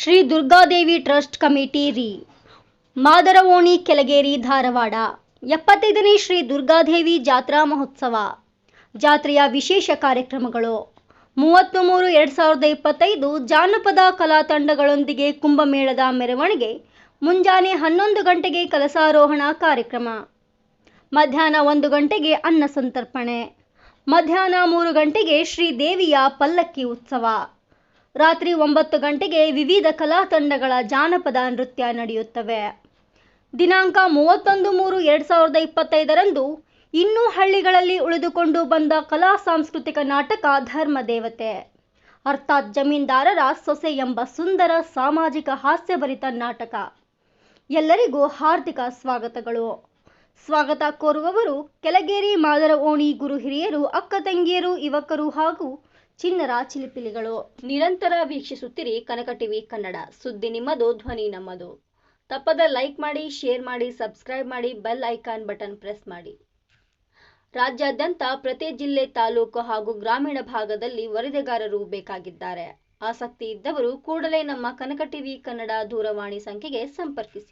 Shri Durgadevi trust committee ರೀ. ಮಾದರವೋಣಿ ಕೆಳಗೇರಿ ಧಾರವಾಡ. ಎಪ್ಪತ್ತೈದನೇ ಶ್ರೀ ದುರ್ಗಾದೇವಿ ಜಾತ್ರಾ ಮಹೋತ್ಸವ. ಜಾತ್ರೆಯ ವಿಶೇಷ ಕಾರ್ಯಕ್ರಮಗಳು. ಮೂವತ್ತು ಮೂರು ಎರಡು ಸಾವಿರದ ಇಪ್ಪತ್ತೈದು ಜಾನಪದ ಕಲಾ ತಂಡಗಳೊಂದಿಗೆ ಕುಂಭಮೇಳದ ಮೆರವಣಿಗೆ. ಮುಂಜಾನೆ ಹನ್ನೊಂದು ಗಂಟೆಗೆ ಕಲಸಾರೋಹಣ ಕಾರ್ಯಕ್ರಮ. ಮಧ್ಯಾಹ್ನ ಒಂದು ಗಂಟೆಗೆ ಅನ್ನ ಸಂತರ್ಪಣೆ. ಮಧ್ಯಾಹ್ನ ಮೂರು ಗಂಟೆಗೆ ಶ್ರೀದೇವಿಯ ಪಲ್ಲಕ್ಕಿ ಉತ್ಸವ. ರಾತ್ರಿ ಒಂಬತ್ತು ಗಂಟೆಗೆ ವಿವಿಧ ಕಲಾ ತಂಡಗಳ ಜಾನಪದ ನೃತ್ಯ ನಡೆಯುತ್ತವೆ. ದಿನಾಂಕ ಮೂವತ್ತೊಂದು ಮೂರು ಎರಡು ಸಾವಿರದ ಇಪ್ಪತ್ತೈದರಂದು ಇನ್ನೂ ಹಳ್ಳಿಗಳಲ್ಲಿ ಉಳಿದುಕೊಂಡು ಬಂದ ಕಲಾ ಸಾಂಸ್ಕೃತಿಕ ನಾಟಕ ಧರ್ಮ ದೇವತೆ ಅರ್ಥಾತ್ ಜಮೀನ್ದಾರರ ಸೊಸೆ ಎಂಬ ಸುಂದರ ಸಾಮಾಜಿಕ ಹಾಸ್ಯಭರಿತ ನಾಟಕ. ಎಲ್ಲರಿಗೂ ಹಾರ್ದಿಕ ಸ್ವಾಗತಗಳು. ಸ್ವಾಗತ ಕೋರುವವರು ಕೆಳಗೇರಿ ಮಾದರ ಓಣಿ ಗುರು ಹಿರಿಯರು, ಅಕ್ಕ ತಂಗಿಯರು, ಯುವಕರು ಹಾಗೂ ಚಿನ್ನರ ಚಿಲಿಪಿಲಿಗಳು. ನಿರಂತರ ವೀಕ್ಷಿಸುತ್ತಿರಿ ಕನಕ ಟಿವಿ ಕನ್ನಡ. ಸುದ್ದಿ ನಿಮ್ಮದು, ಧ್ವನಿ ನಮ್ಮದು. ತಪ್ಪದ ಲೈಕ್ ಮಾಡಿ, ಶೇರ್ ಮಾಡಿ, ಸಬ್ಸ್ಕ್ರೈಬ್ ಮಾಡಿ, ಬೆಲ್ ಐಕಾನ್ ಬಟನ್ ಪ್ರೆಸ್ ಮಾಡಿ. ರಾಜ್ಯಾದ್ಯಂತ ಪ್ರತಿ ಜಿಲ್ಲೆ, ತಾಲೂಕು ಹಾಗೂ ಗ್ರಾಮೀಣ ಭಾಗದಲ್ಲಿ ವರದಿಗಾರರು ಬೇಕಾಗಿದ್ದಾರೆ. ಆಸಕ್ತಿ ಇದ್ದವರು ಕೂಡಲೇ ನಮ್ಮ ಕನಕ ಟಿವಿ ಕನ್ನಡ ದೂರವಾಣಿ ಸಂಖ್ಯೆಗೆ ಸಂಪರ್ಕಿಸಿ.